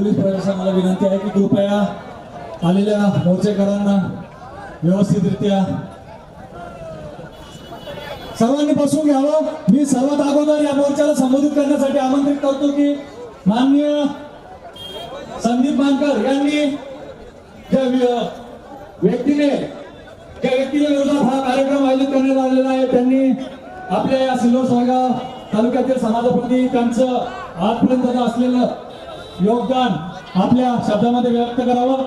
Police प्रशासनाला विनंती आहे की कृपया आलेल्या मोर्चेकरांना व्यवस्थितरित्या सर्वांनी बसून घ्यावं. मी सर्वात अगोदर या मोर्चाला संबोधित करण्यासाठी आमंत्रित करतो की माननीय संदीप मानकर यांनी ज्या व्यक्तीने त्या व्यक्तीच्या विरोधात हा कार्यक्रम आयोजित करण्यात आलेला आहे त्यांनी आपल्या या सिल्लोड सागा तालुक्यातील समाजाप्रती त्यांचं आजपर्यंत असलेलं योगदान आपल्या शब्दामध्ये व्यक्त करावं.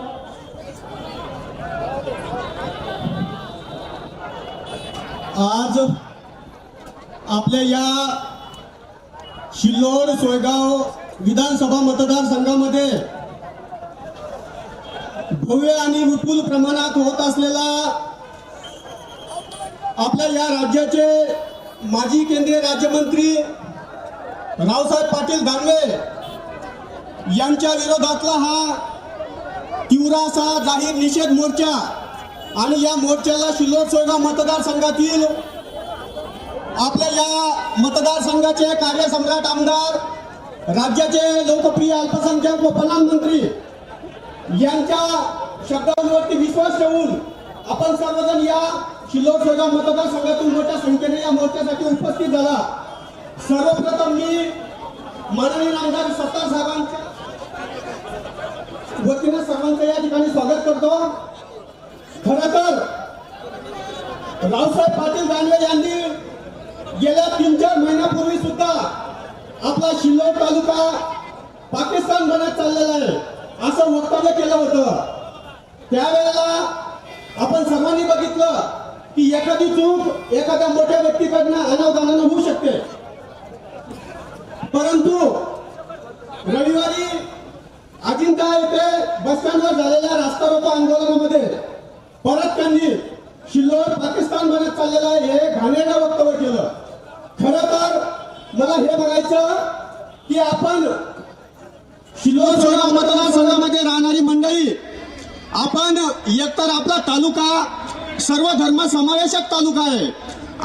आज आपल्या या शिल्लोड सोयगाव विधानसभा मतदारसंघामध्ये भव्य आणि विपुल प्रमाणात होत असलेला आपल्या या राज्याचे माजी केंद्रीय राज्यमंत्री रावसाहेब पाटील दानवे यांच्या विरोधातला हा तीव्रासा जाहीर निषेध मोर्चा आणि या मोर्चाला शिल्लोड सोयगाव मतदारसंघातील आपल्या या मतदारसंघाचे कार्यसम्राट आमदार राज्याचे लोकप्रिय अल्पसंख्याक व प्रधानमंत्री यांच्या शब्दांवरती विश्वास ठेवून आपण सर्वजण या शिल्लोड सोयगाव मतदारसंघातून मोठ्या संख्येने या मोर्चासाठी उपस्थित झाला. सर्वप्रथम मी माननीय आमदार सत्तार साहेबांच्या वतीनं सर्वांचं या ठिकाणी स्वागत करतो. खर तर रावसाहेब पाटील दानवे यांनी गेल्या तीन चार महिन्यापूर्वी सुद्धा आपला शिल्लोड तालुका पाकिस्तान बनत चाललेला आहे असं वक्तव्य केलं होतं. त्यावेळेला आपण सर्वांनी बघितलं की एखादी चूक एखाद्या मोठ्या व्यक्तीकडनं अनावधानानं होऊ शकते. परंतु रविवारी अजिंठा येथे बस स्टँडवर झालेल्या रास्ता रोको आंदोलनामध्ये परत त्यांनी शिल्लोड पाकिस्तान बनत चाललेलं आहे हे घाणेरडं वक्तव्य केलं. खरं तर मला हे बघायचं की आपण शिल्लोड सोळा मतदारसंघामध्ये राहणारी मंडळी आपण एकतर आपला तालुका सर्व धर्म समावेशक तालुका आहे.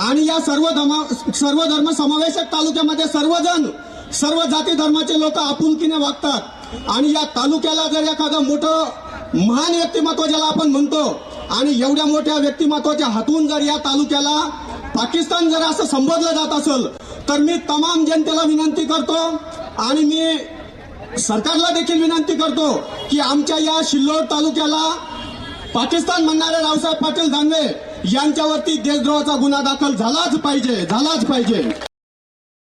आणि या सर्व धर्म सर्व धर्म समावेशक तालुक्यामध्ये सर्वजण सर्व जाती धर्माचे लोक आपुलकीने वागतात. आणि या तालुक्याला जर एखादं मोठं महान व्यक्तिमत्व ज्याला आपण म्हणतो आणि एवढ्या मोठ्या व्यक्तिमत्वाच्या हातून जर या तालुक्याला पाकिस्तान जर असं संबोधलं जात असेल तर मी तमाम जनतेला विनंती करतो आणि मी सरकारला देखील विनंती करतो की आमच्या या शिल्लोड तालुक्याला पाकिस्तान म्हणणारे रावसाहेब पाटील दानवे यांच्यावरती देशद्रोहाचा गुन्हा दाखल झालाच पाहिजे झालाच पाहिजे.